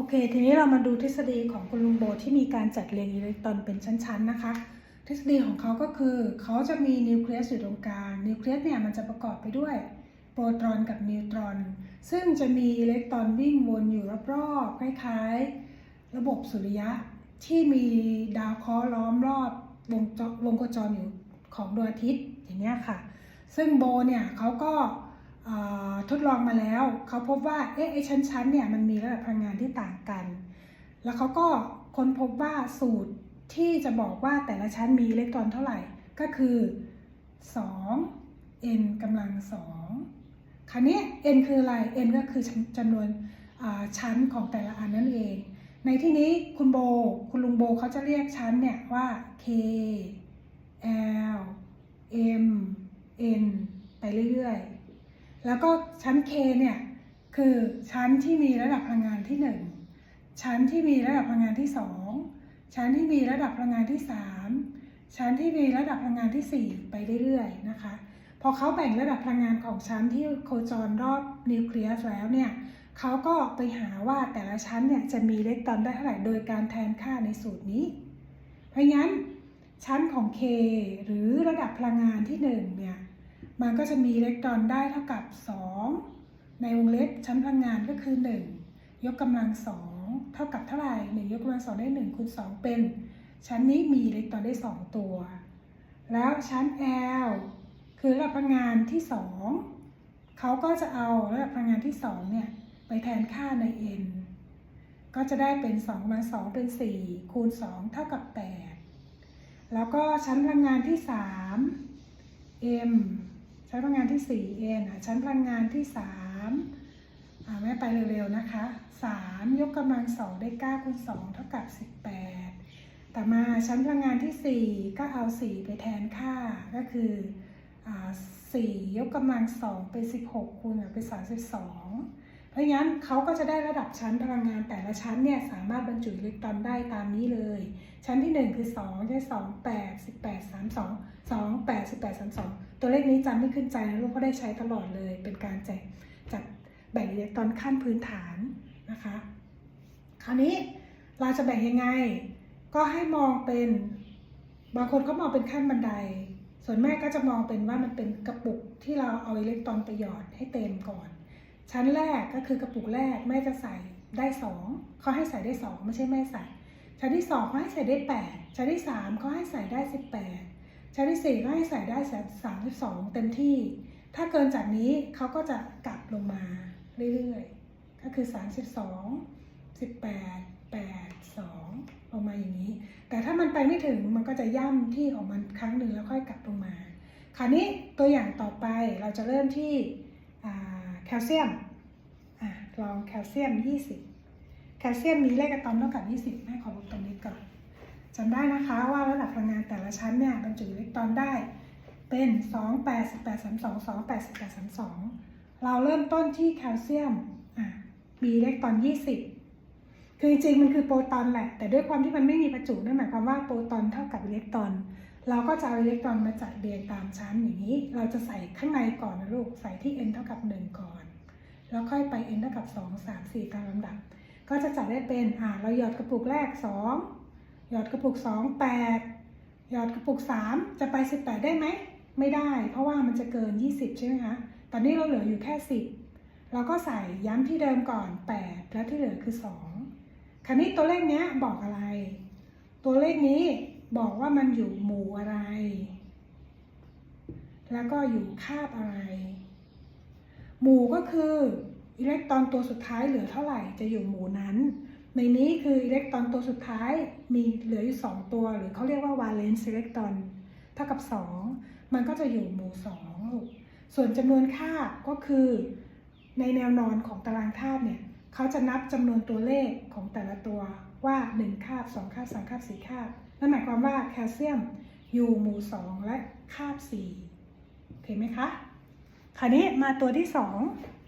โอเค ทีนี้เรามาดูทฤษฎีของคุณลุงโบที่มีการจัดเรียงอิเล็กตรอนเป็นชั้นๆนะคะ ทฤษฎีของเขาก็คือเขาจะมีนิวเคลียสอยู่ตรงกลาง นิวเคลียสเนี่ยมันจะประกอบไปด้วยโปรตอนกับนิวตรอน ซึ่งจะมีอิเล็กตรอนวิ่งวนอยู่รอบๆ คล้ายๆ ระบบสุริยะที่มีดาวเคราะห์ล้อมรอบวงจรวงโคจรอยู่ของดวงอาทิตย์อย่างเงี้ยค่ะ ซึ่งโบเนี่ยเขาก็ ทดลองมาแล้ว เขาพบว่าเอ๊ะไอ้ชั้นๆเนี่ยมันมีระดับพลังงานที่ต่างกัน แล้วเขาก็ค้นพบว่าสูตรที่จะบอกว่าแต่ละชั้นมีอิเล็กตรอนเท่าไหร่ก็คือ 2 n กำลัง 2 คราวนี้ n คืออะไร n ก็คือจำนวนชั้นของแต่ละอันนั่นเอง ในที่นี้คุณโบ คุณลุงโบเขาจะเรียกชั้นเนี่ยว่า k l m n ไปเรื่อยๆ แล้วก็ชั้น k เนี่ยคือชั้นที่มีระดับพลังงานที่ 1 ชั้นที่มีระดับพลังงานที่ 2 ชั้นที่มีระดับพลังงานที่ 3 ชั้นที่มีระดับพลังงานที่ 4 ไปเรื่อยๆนะคะพอเขาแบ่งระดับพลังงานของชั้นที่โคจรรอบนิวเคลียสแล้วเนี่ยเขาก็ไปหาว่าแต่ละชั้นเนี่ยจะมีอิเล็กตรอนได้เท่าไหร่โดยการแทนค่าในสูตรนี้ เพราะงั้นชั้นของ K หรือระดับพลังงานที่1เนี่ย มันก็จะมีอิเล็กตรอนได้เท่ากับ 2 ในวงเล็บชั้นพลังงานก็คือ 1 ยกกำลัง 2 เท่ากับเท่าไหร่1ยกกำลัง 2 ได้1คูณ2เป็น ชั้นนี้มีอิเล็กตรอนได้ 2 ตัว แล้วชั้น L คือระดับพลังงานที่ 2 เขาก็จะเอาระดับพลังงานที่2เนี่ยไปแทนค่าใน n ก็จะได้เป็น2กำลัง2เป็น 4 คูณ 2 เท่ากับ 8 แล้วก็ชั้นพลังงานที่ 3 m ชั้นพลังงานที่ 4 n อะชั้นพลังงานที่3อ่าแม่ไปเร็วๆนะคะ 3 ยกกำลัง2ได้9คูณ2เท่ากับ 18 ต่อมาชั้นพลังงานที่ 4 ก็เอา 4 ไปแทนค่าก็คืออ่า4ยกกำลัง2เป็น 16คูณกับเป็น32 เพราะงั้นเขาก็จะได้ระดับชั้นพลังงานแต่ละชั้นเนี่ยสามารถบรรจุอิเล็กตรอนได้ตามนี้เลย ชั้นที่ 1 คือ2ใช้2 8 18 32 2 8 18 32 ตัวเลขนี้จำไม่ขึ้นใจนะลูกก็ได้ใช้ตลอดเลยเป็นการแจกจัดแบ่งอิเล็กตรอนขั้นพื้นฐานนะคะ คราวนี้เราจะแบ่งยังไง ก็ให้มองเป็นบางคนก็มองเป็นขั้นบันได ส่วนแม่ก็จะมองเป็นว่ามันเป็นกระปุกที่เราเอาอิเล็กตรอนไปหยอดให้เต็มก่อน ชั้นแรกก็คือกระปุกแรกแม่จะใส่ได้สองเขาให้ใส่ได้สองไม่ใช่แม่ใส่ ชั้นที่สองเขาให้ใส่ได้แปดชั้นที่สามเขาให้ใส่ได้สิบแปดชั้นที่สี่เขาให้ใส่ได้สามสิบสองเต็มที่ ถ้าเกินจากนี้เขาก็จะกลับลงมาเรื่อยๆ ก็คือสามสิบสองสิบแปดแปดสองลงมาอย่างนี้ แต่ถ้ามันไปไม่ถึงมันก็จะย่ำที่ของมันครั้งหนึ่งแล้วค่อยกลับลงมา คราวนี้ตัวอย่างต่อไปเราจะเริ่มที่อ่า คลเซียมอลองแคลเซียม 20 แคลเซียมมีเลขอะตอมเท่ากับ 20 แม่ขอลบตรงนี้ก่อนจำได้นะคะว่าระดับพลังงานแต่ละชั้นเนี่ยบรรจุอิเล็กตรอนได้เป็น 2 8 18 32 2 8 18 32 เราเริ่มต้นที่แคลเซียมมีอิเล็กตรอน 20 คือจริงมันคือโปรตอนแหละ แต่ด้วยความที่มันไม่มีประจุนั่นหมายความว่าโปรตอนเท่ากับอิเล็กตรอน เราก็จะเอาอิเล็กตรอนมาจัดเรียงตามชั้นอย่างนี้ เราจะใส่ข้างในก่อนนะลูก ใส่ที่ n เท่ากับ 1 ก่อน แล้วค่อยไป n เท่ากับ 2 3 4 ตามลำดับ ก็จะจัดได้เป็น อ่า เราหยอดกระปุกแรก 2 หยอดกระปุก 2 8 หยอดกระปุก 3 จะไป 18 ได้ไหม ไม่ได้ เพราะว่ามันจะเกิน 20 ใช่ไหมคะ ตอนนี้เราเหลืออยู่แค่ 10 เราก็ใส่ย้ำที่เดิมก่อน 8 แล้วที่เหลือคือ 2 คราวนี้ตัวเลขเนี้ยบอกอะไร ตัวเลขนี้ บอกว่ามันอยู่หมู่อะไร แล้วก็อยู่คาบอะไร หมู่ก็คืออิเล็กตรอนตัวสุดท้ายเหลือเท่าไหร่จะอยู่หมู่นั้น ในนี้คืออิเล็กตรอนตัวสุดท้ายมีเหลืออยู่2ตัว หรือเขาเรียกว่าวาเลนซ์อิเล็กตรอนเท่ากับ2มันก็จะอยู่หมู่2ลูกส่วนจำนวนคาบก็คือในแนวนอนของตารางคาบเนี่ยเขาจะนับจำนวนตัวเลขของแต่ละตัวว่า1คาบ2คาบ3คาบ4คาบ นั่นหมายความว่าแคลเซียมอยู่หมู่ 2 และคาบ4โอเคไหมคะ คราวนี้มาตัวที่ 2